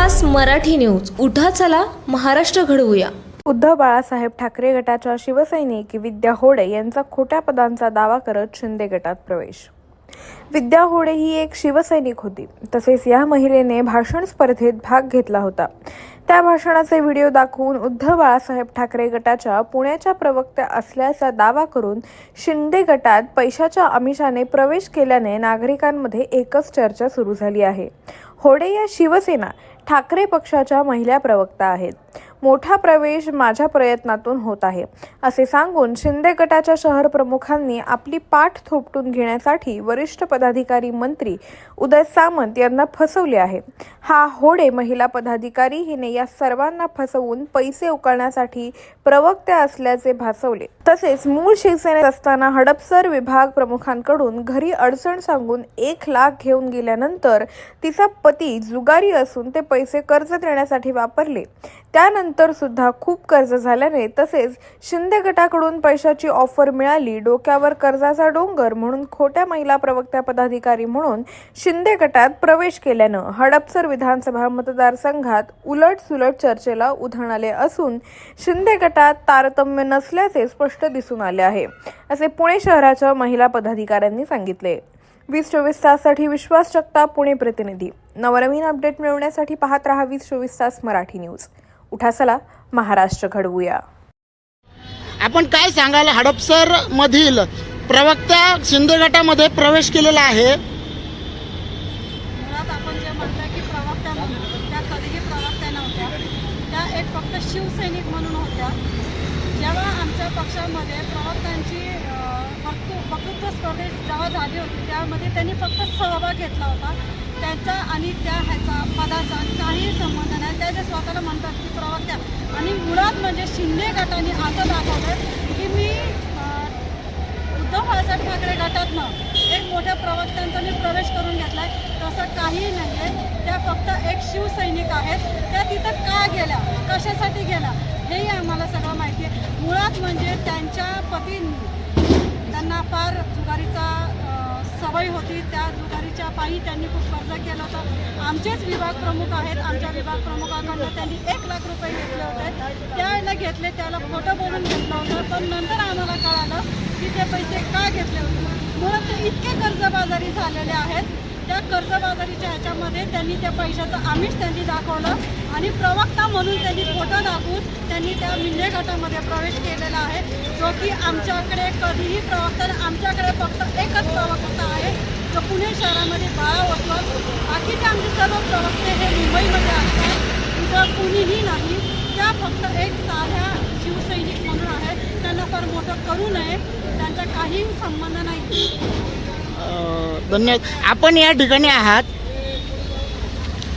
Marathi news. उठा चला महाराष्ट्र घडवूया. उद्धव बाळासाहेब ठाकरे गटाच्या शिवसैनिक विद्या होडे यांचा खोट्या पदांचा दावा करत शिंदे गटात प्रवेश. विद्या होडे ही एक शिवसैनिक होती. तसेच या महिलेने भाषण स्पर्धेत भाग घेतला होता. त्या भाषणाचे व्हिडिओ दाखवून उद्धव बाळासाहेब ठाकरे गटाच्या पुण्याच्या प्रवक्त्या असल्याचा दावा करून शिंदे गटात पैशाच्या आमिषाने प्रवेश केल्याने नागरिकांमध्ये एकच चर्चा सुरू झाली आहे. होडे या शिवसेना ठाकरे पक्षाच्या महिला प्रवक्ता आहेत. मोठा प्रवेश माझ्या प्रयत्नातून होत आहे. असे सांगून शिंदे गटाच्या शहर प्रमुखांनी आपली पाठ थोपटून घेण्यासाठी वरिष्ठ पदाधिकारी मंत्री उदय सामंत यांना फसवले आहे. हा होडे महिला पदाधिकारी हिने या सर्वांना फसवून पैसे उकळण्यासाठी प्रवक्त्या असल्याचे भासवले. तसेच मूळ शिवसेनेत असताना हडपसर विभाग प्रमुखांकडून घरी अडचण सांगून एक लाख घेऊन गेल्यानंतर तिचा पती जुगारी असून ते पैसे कर्ज देण्यासाठी वापरले. त्यानंतर सुद्धा खूप कर्ज झाल्याने तसेच शिंदे गटाकडून पैशाची ऑफर मिळाली. डोक्यावर कर्जाचा डोंगर म्हणून खोट्या महिला प्रवक्त्या पदाधिकारी म्हणून शिंदे गटात प्रवेश केल्यानं हडपसर विधानसभा मतदारसंघात उलट सुलट चर्चेला उधाण आले असून शिंदे गटात तारतम्य नसल्याचे स्पष्ट दिसून आले आहे. असे पुणे शहराच्या महिला पदाधिकाऱ्यांनी सांगितले. वीस चोवीस ताससाठी विश्वास जगता पुणे प्रतिनिधी. नवनवीन अपडेट मिळवण्यासाठी पाहत रहा वीस चोवीस तास मराठी न्यूज. उठा चला महाराष्ट्र घडवूया. आपण काय सांगाल? हडपसर मधील प्रवक्ता शिंदे गटामध्ये प्रवेश केलेला आहे. मुळात आपण जे म्हणतो की प्रवक्त्या म्हणून त्या कधीही प्रवक्त्या नव्हत्या. त्या एक फक्त शिवसैनिक म्हणून होत्या. जेव्हा आमच्या पक्षामध्ये प्रवक्त्यांची वक्तृ वक्तृत्व स्पर्धेत जेव्हा झाली होती त्यामध्ये त्यांनी फक्त सहभाग घेतला होता. त्याचा आणि त्या ह्याचा पदाचा काही संबंध नाही. त्या जे स्वतःला म्हणतात की प्रवक्त्या. आणि मुळात म्हणजे शिंदे गटाने असं दाखवलं की मी उद्धव बाळासाहेब ठाकरे गटातनं एक मोठ्या प्रवक्त्यांचा मी प्रवेश करून घेतलाय. तसं काही नाही आहे त्या फक्त एक शिवसैनिक आहेत. त्या तिथं का गेल्या? कशासाठी गेल्या? हेही आम्हाला सगळं माहिती आहे मुळात म्हणजे त्यांच्या पतींनी त्यांना फार जुगारीचा सवय होती त्या जुगारीच्या पायी त्यांनी खूप कर्ज केलं होतं. आमचेच विभाग प्रमुख आहेत. आमच्या विभाग प्रमुखाकडनं त्यांनी एक लाख रुपये घेतले होते. त्यावेळेला घेतले त्याला खोटं बोलून घेतलं होतं. पण नंतर आम्हाला कळालं की ते पैसे का घेतले होते? म्हणून ते इतके कर्जबाजारी झालेले आहेत. त्या कर्जबाजारीच्या ह्याच्यामध्ये त्यांनी त्या पैशाचं आमिष त्यांनी दाखवलं आणि प्रवक्ता म्हणून त्यांनी फोटो दाखवून त्यांनी त्या मिंढे गटामध्ये प्रवेश केलेला आहे जो की आमच्याकडे कधीही प्रवक्ता आमच्याकडे फक्त एकच प्रवक्ता आहे जो पुणे शहरामध्ये बाळा वसवत बाकीचे आमचे सर्व प्रवक्ते हे मुंबईमध्ये असतात इथं कुणीही नाही. त्या फक्त एक साध्या शिवसैनिक म्हणून आहे त्यांना फार मोठं करू नये. त्यांचा काही संबंध नाही. धन्यवाद आपण या ठिकाणी आहात.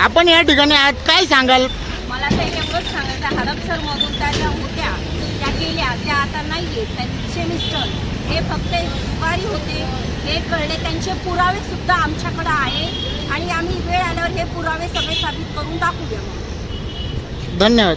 आपण या ठिकाणी आहात. काय सांगाल? मला तर एवढंच सांगायचं हडपसरमधून त्या ज्या होत्या त्या गेल्या त्या आता नाही आहेत त्यांचे मिस्टर हे फक्त एक जुगारी होते. हे कळले त्यांचे पुरावे सुद्धा आमच्याकडं आहे. आणि आम्ही वेळ आल्यावर हे पुरावे सगळे साबित करून दाखवूया धन्यवाद.